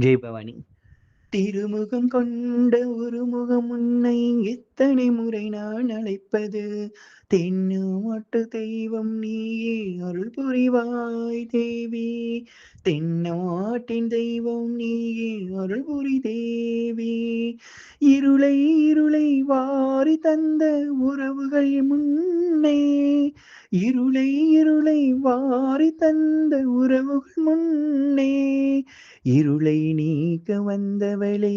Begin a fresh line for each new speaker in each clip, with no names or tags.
ஜெய் பவானி. திருமுகம் கொண்ட ஒரு முகம் உன்னை எத்தனை முறை நான் அழைப்பது? தென்னோட்டு தெய்வம் நீயே அருள் புரிவாய் தேவி. தென்னாட்டின் தெய்வம் நீயே அருள் புரி தேவி. இருளை இருளை மாறி தந்த உறவுகள் முன்னே இருளை இருளை வாரி தந்த உறவுகள் முன்னே இருளை நீக்க வந்தவளே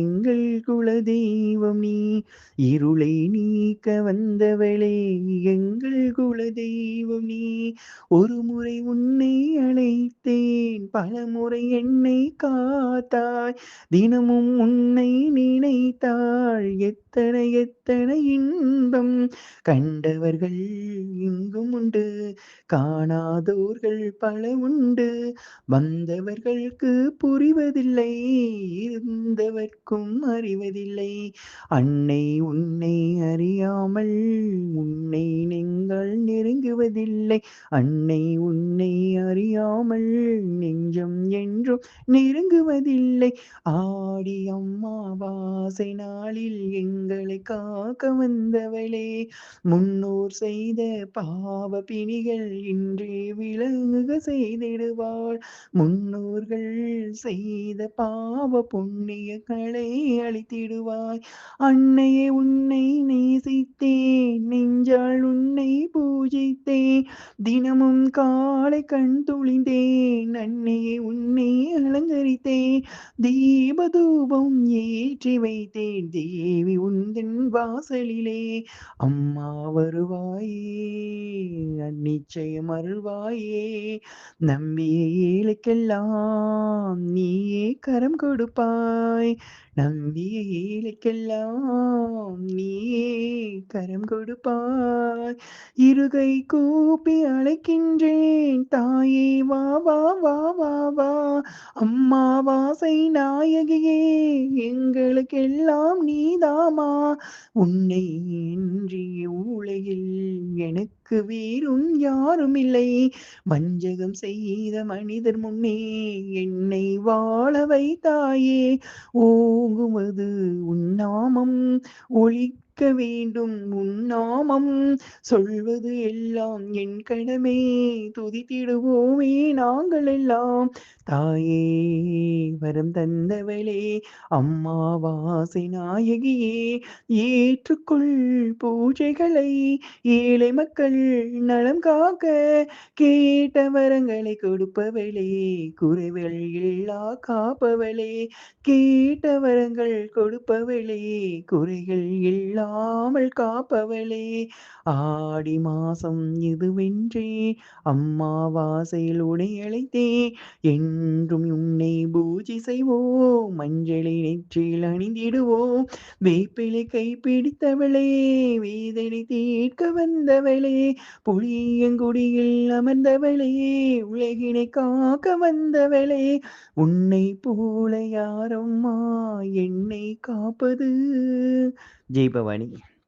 எங்கள் குலதெய்வம் நீ. இருளை நீக்க வந்தவளே எங்கள் குலதெய்வம் நீ. ஒரு முறை உன்னை அழைத்தேன் பல முறை என்னை காத்தாய் தினமும் உன்னை நினைத்தாள் எத்தனை எத்தனை இன்பம். கண்டவர்கள் இங்கும் உண்டு. காணாதோர்கள் பல உண்டு. வந்தவர்களுக்கு புரிவதில்லை. இருந்தவர்க்கும் அறிவதில்லை. அன்னை உன்னை அறியாமல் உன்னை நீங்கள் நெருங்குவதில்லை. அன்னை உன்னை அறியாமல் நெஞ்சம் என்றும் நெருங்குவதில்லை. ஆடி அம்மாவாசை நாளில் எங்களை காக்க வந்தவளே முன்னோர் செய்த பாவ பிணிகள் இன்றே விளங்குக செய்திடுவாள். முன்னோர்கள் செய்த பாவ புண்ணியங்களை அழித்திடுவாய். அன்னையே உன்னை நேசித்தேன் நெஞ்சால் உன்னை பூஜித்தேன். தினமும் காலை கண் துளிந்தேன் அன்னையே உன்னை அலங்கரித்தேன் தீபதூபம் ஏற்றி வைத்தேன் தேவி உந்தன் வாசலிலே. அம்மா வருவாயே நிச்சயம் அருள்வாயே நம்பிய ஏழைக்கெல்லாம் நீயே கரம் கொடுப்பாய். நம்பிய ஏழைக்கெல்லாம் நீயே கரம் கொடுப்பாய். இருகை கூப்பி அழைக்கின்றேன். தாயே வா வா வா வா வா. அம்மா வாசை நாயகியே எங்களுக்கெல்லாம் நீதாமா. உன்னை இன்றி எனக்கு வீரும் யாரும் இல்லை வஞ்சகம் செய்த மனிதர் முன்னே என்னை வாழ வைத்தாயே. ஓங்குவது உன்னாமம் ஒழிக்க வேண்டும். உன்னாமம் சொல்வது எல்லாம் என் கடமை. துதித்திடுவோமே நாங்கள் எல்லாம். தாயே வரம் தந்தவளே அம்மாவாசி நாயகியே ஏற்றுக்கொள் பூஜைகளை. ஏழை மக்கள் நலம் காக்க கேட்ட வரங்களை கொடுப்பவளே குறைகள் இல்லா காப்பவளே கேட்ட வரங்கள் கொடுப்பவளே குறைகள் காமல் காப்பவளே. ஆடி மாசம் இதுவென்றே அம்மா வாசையில் உடை அழைத்தே. என்றும் உன்னை பூஜை செய்வோம் மஞ்சளை நெற்றில் அணிந்திடுவோம். வேப்பிலை கை பிடித்தவளே வேதனை தீர்க்க வந்தவளே. புளியங்குடியில் அமர்ந்தவளே உலகினை காக்க வந்தவளே. உன்னை போல யாரம்மா என்னை காப்பது? ஜெய் பவானி. money